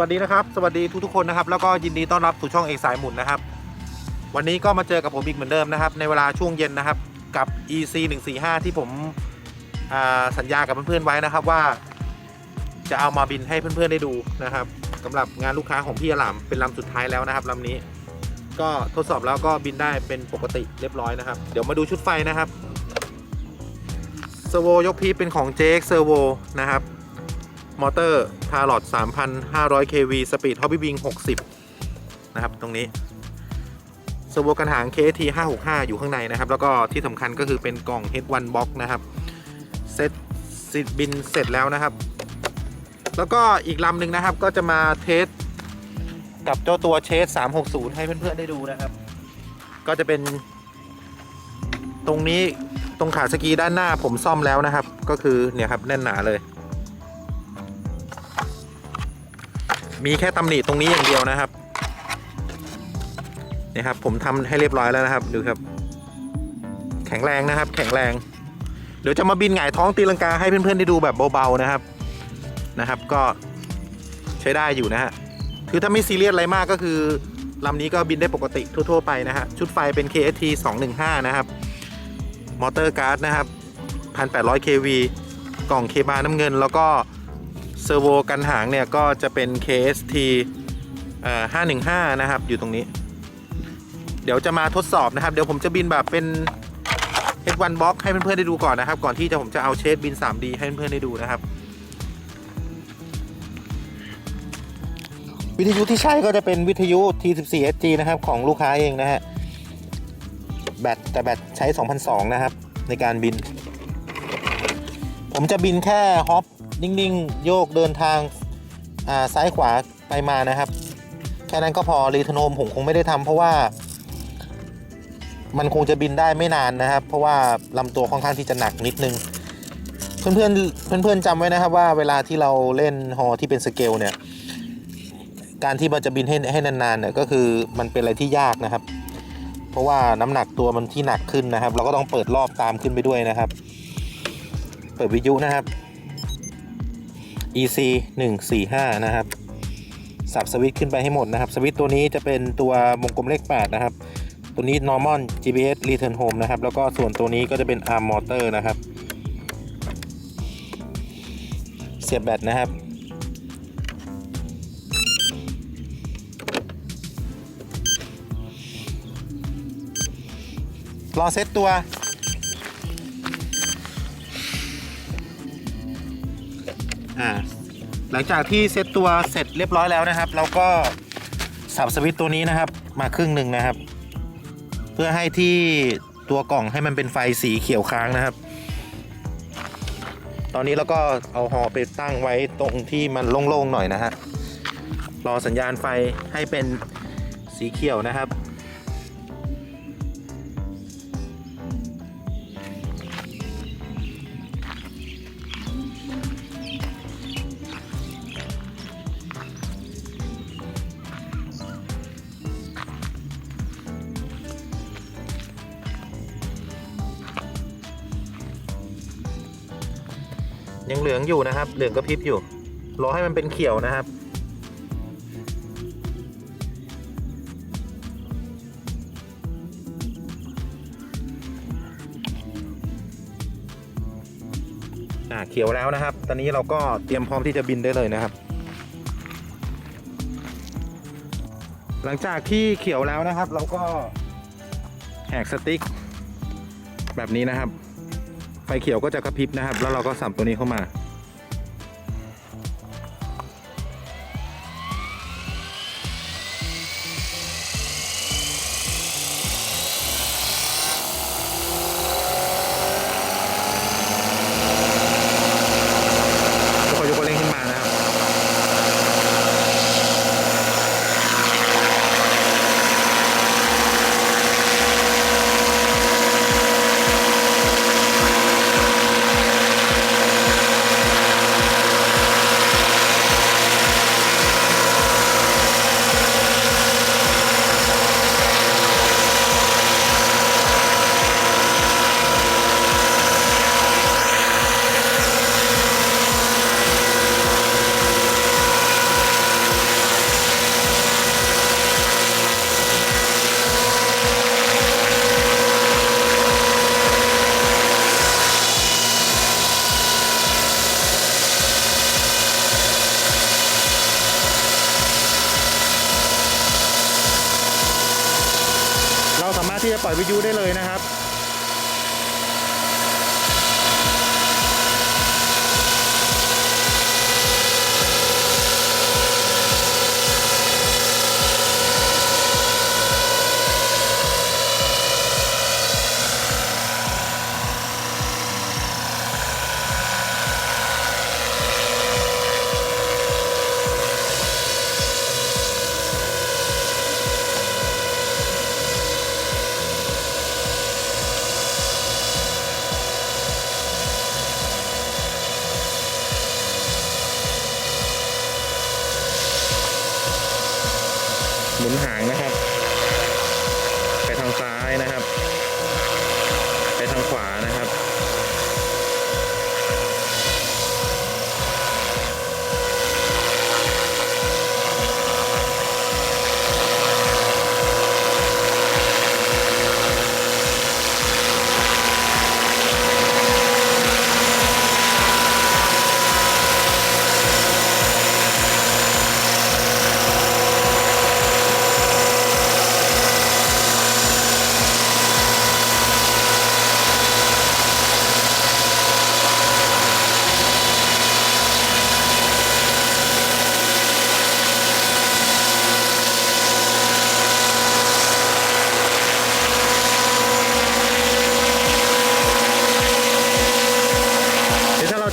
วัสดีนะครับ สวัสดีทุกๆคนนะครับ แล้วก็ยินดีต้อนรับสู่ช่องเอกสายหมุนนะครับ วันนี้ก็มาเจอกับผมอีกเหมือนเดิมนะครับ ในเวลาช่วงเย็นนะครับ กับ EC 145ที่ผมอ่าสัญญากับเพื่อนๆไว้นะครับว่า จะเอามาบินให้เพื่อนๆได้ดูนะครับสำหรับงานลูกค้าของพี่อลามเป็นลำสุดท้ายแล้วนะครับลำนี้ ก็ทดสอบแล้วก็บินได้เป็นปกติเรียบร้อยนะครับ เดี๋ยวมาดูชุดไฟนะครับเซอร์โวยกพีเป็นของ JX Servo นะครับ มอเตอร์พา l อด3,500 kV สปีด Hobby Wing 60 นะครับ ตรงนี้เซอร์โวกันหาง KT 565 อยู่ข้างในนะครับ แล้วก็ที่สำคัญก็คือเป็นกล่อง H1 Box นะครับเซ็ตสิบินเสร็จแล้วนะครับ แล้วก็อีกลำหนึ่งนะครับก็จะมาเทสกับเจ้าตัวเชส360 ให้เพื่อนๆได้ดูนะครับ ก็จะเป็นตรงนี้ตรงขาสกีด้านหน้าผมซ่อมแล้วนะครับ ก็คือเนี่ยครับแน่นหนาเลย มีแค่ตำหนิตรงนี้อย่างเดียวนะครับนี่ครับผมทำให้เรียบร้อยแล้วนะครับดูครับ แข็งแรงนะครับ แข็งแรง เดี๋ยวจะมาบินหงายท้องตีลังกาให้เพื่อนๆได้ดูแบบเบาๆนะครับนะครับ ก็ใช้ได้อยู่นะฮะคือถ้าไม่ซีเรียสอะไรมากก็คือลำนี้ก็บินได้ปกติทั่ว ๆ ไปนะฮะชุดไฟเป็น KST 215 นะครับ มอเตอร์การ์ดนะครับ 1,800 kV กล่องเคบาน้ำเงิน แล้วก็ เซอร์โวกันหางเนี่ยก็จะเป็น KST เอ่อ515 นะครับ อยู่ตรงนี้ เดี๋ยวจะมาทดสอบนะครับ เดี๋ยวผมจะบินแบบเป็น H1 Box ให้เพื่อนๆได้ดูก่อนนะครับ ก่อนที่จะผมจะเอาเชสบิน 3D ให้เพื่อนๆได้ดูนะครับ วิทยุที่ใช้ก็จะเป็นวิทยุ T14SG นะครับ ของลูกค้าเองนะฮะ แบตแต่แบตใช้ 2002 นะครับ ในการบิน ผมจะบินแค่ฮอป นิ่งๆ โยกเดินทางอ่าซ้ายขวาไปมานะครับ แค่นั้นก็พอรีทโนมผมคงไม่ได้ทำเพราะว่า มันคงจะบินได้ไม่นานนะครับ เพราะว่าลำตัวค่อนข้างที่จะหนักนิดนึง เพื่อนๆเพื่อนๆจำไว้นะครับว่าเวลาที่เราเล่นฮอที่เป็นสเกลเนี่ยการที่มันจะบินให้ให้นานๆเนี่ยก็คือมันเป็นอะไรที่ยากนะครับ เพราะว่าน้ำหนักตัวมันที่หนักขึ้นนะครับ เราก็ต้องเปิดรอบตามขึ้นไปด้วยนะครับ เปิดวิทยุนะครับ EC 145 นะครับ สับสวิตช์ขึ้นไปให้หมดนะครับ สวิตช์ตัวนี้จะเป็นตัววงกลมเลข 8 นะครับ ตัวนี้ normal GPS return home นะครับ แล้วก็ส่วนตัวนี้ก็จะเป็น arm motor นะครับ เสียบแบตนะครับรอเซตตัว อ่าหลังจากที่เซตตัวเสร็จเรียบร้อยแล้วนะครับ เราก็สับสวิตตัวนี้นะครับ มาครึ่งหนึ่งนะครับ เพื่อให้ที่ตัวกล่องให้มันเป็นไฟสีเขียวค้างนะครับ ตอนนี้เราก็เอาหอไปตั้งไว้ตรงที่มันโล่งๆหน่อยนะฮะรอสัญญาณไฟให้เป็นสีเขียวนะครับ ยังเหลืองอยู่นะครับ เหลืองกระพริบอยู่ รอให้มันเป็นเขียวนะครับ อ่าเขียวแล้วนะครับ ตอนนี้เราก็เตรียมพร้อมที่จะบินได้เลยนะครับ หลังจากที่เขียวแล้วนะครับ เราก็แหกสติ๊กแบบนี้นะครับ ไฟเขียวก็จะกระพริบนะครับ แล้วเราก็สับตัวนี้เข้ามา ที่จะปล่อยวิทยุได้เลยนะครับางซ้ายนะครับ ไปทางขวานะครับ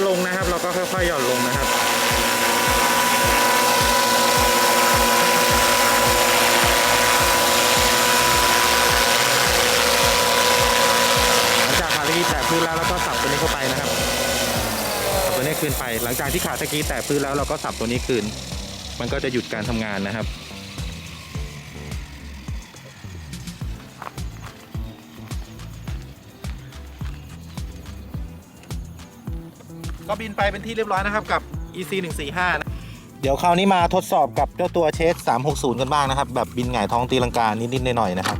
จะลงนะครับ เราก็ค่อยๆหย่อนลงนะครับหลังจากขาสกีแตะพื้นแล้วเราก็สับตัวนี้เข้าไปนะครับสับตัวนี้คืนไป หลังจากที่ขาตะกี้แตะพื้นแล้วเราก็สับตัวนี้คืน มันก็จะหยุดการทำงานนะครับ ก็บินไปเป็นที่เรียบร้อยนะครับกับ EC 145นะเดี๋ยวคราวนี้มาทดสอบกับเจ้าตัวเชส360 กันบ้างนะครับ แบบบินหงายท้องตีลังกานิดๆหน่อยๆนะครับ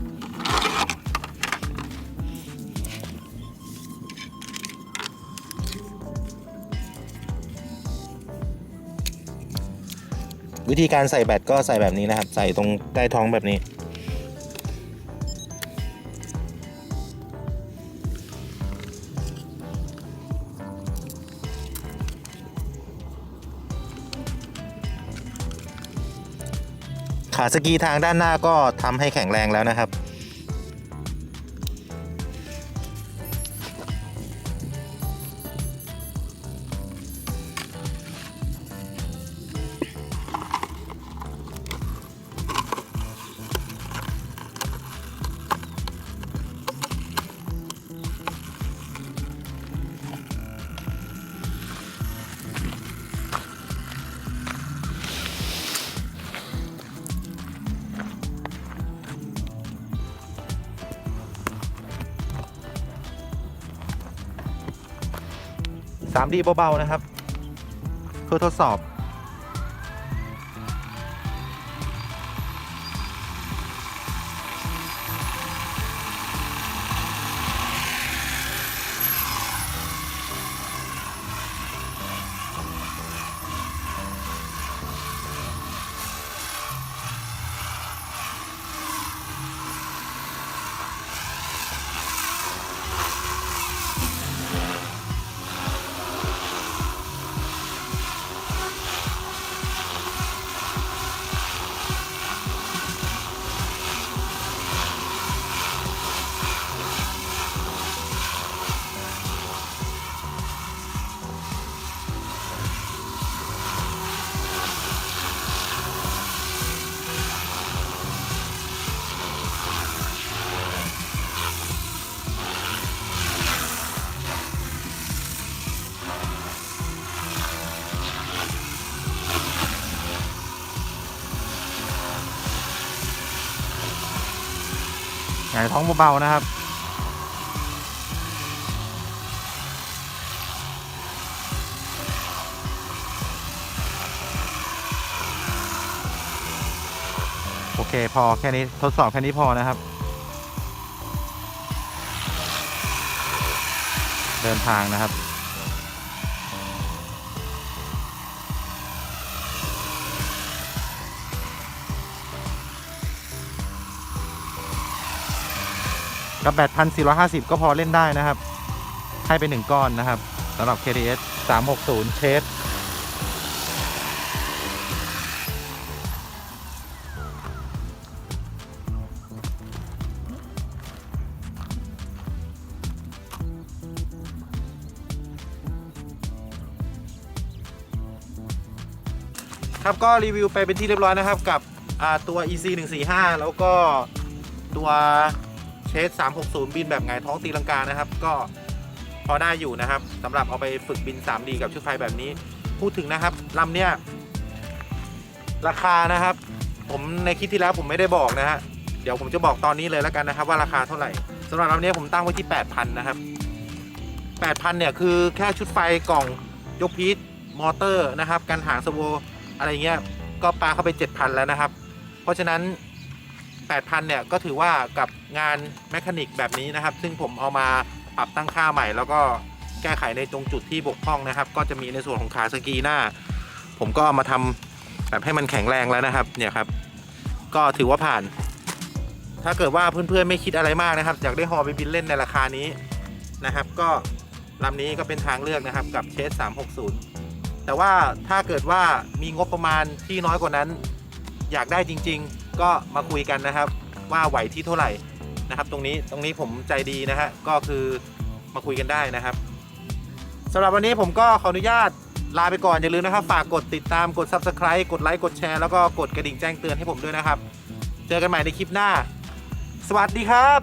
วิธีการใส่แบตก็ใส่แบบนี้นะครับ ใส่ตรงใต้ท้องแบบนี้ ขาสกีทางด้านหน้าก็ทำให้แข็งแรงแล้วนะครับ 3D เบาๆนะครับ เพื่อทดสอบ ท้องเบาๆนะครับ โอเคพอแค่นี้ทดสอบแค่นี้พอนะครับ เดินทางนะครับ กับแบตพันสี่ก็พอเล่นได้นะครับ ให้ไปหนึ่งก้อนนะครับสำหรับ KTS 360 เชสครับก็รีวิวไปเป็นที่เรียบร้อยนะครับกับตัว EC 145 แล้วก็ตัว เชส360 บินแบบหงท้องตีลังกานะครับ ก็พอได้อยู่นะครับสำหรับเอาไปฝึกบิน 3D กับชุดไฟแบบนี้ พูดถึงนะครับลำเนี้ยราคานะครับ ผมในคลิปที่แล้วผมไม่ได้บอกนะฮะเดี๋ยวผมจะบอกตอนนี้เลยแล้วกันนะครับ ว่าราคาเท่าไหร่สำหรับลำนี้ผมตั้งไว้ที่ 8,000 นะครับ 8,000 เนี่ยคือแค่ชุดไฟกล่องยกพีทมอเตอร์นะครับกันหางสโวอะไรเงี้ยก็ปาเข้าไป 7,000 แล้วนะครับ เพราะฉะนั้น 8,000เนี่ยก็ถือว่ากับงานแมคานิกแบบนี้นะครับ ซึ่งผมเอามาปรับตั้งค่าใหม่ แล้วก็แก้ไขในตรงจุดที่บกพร่องนะครับ ก็จะมีในส่วนของขาสกีหน้า ผมก็เอามาทำแบบให้มันแข็งแรงแล้วนะครับเนี่ยครับ ก็ถือว่าผ่าน ถ้าเกิดว่าเพื่อนๆไม่คิดอะไรมากนะครับอยากได้ฮอไปบินเล่นในราคานี้นะครับ ก็ลำนี้ก็เป็นทางเลือกนะครับกับเชส360 แต่ว่าถ้าเกิดว่ามีงบประมาณที่น้อยกว่านั้น อยากได้จริง ๆ ก็มาคุยกันนะครับ ว่าไหวที่เท่าไหร่นะครับ ตรงนี้ตรงนี้ผมใจดีนะฮะก็คือมาคุยกันได้นะครับสำหรับวันนี้ผมก็ขออนุญาตลาไปก่อนอย่าลืมนะครับ ฝากกดติดตามกด Subscribe กดไลค์กดแชร์แล้วก็กดกระดิ่งแจ้งเตือนให้ผมด้วยนะครับ เจอกันใหม่ในคลิปหน้า สวัสดีครับ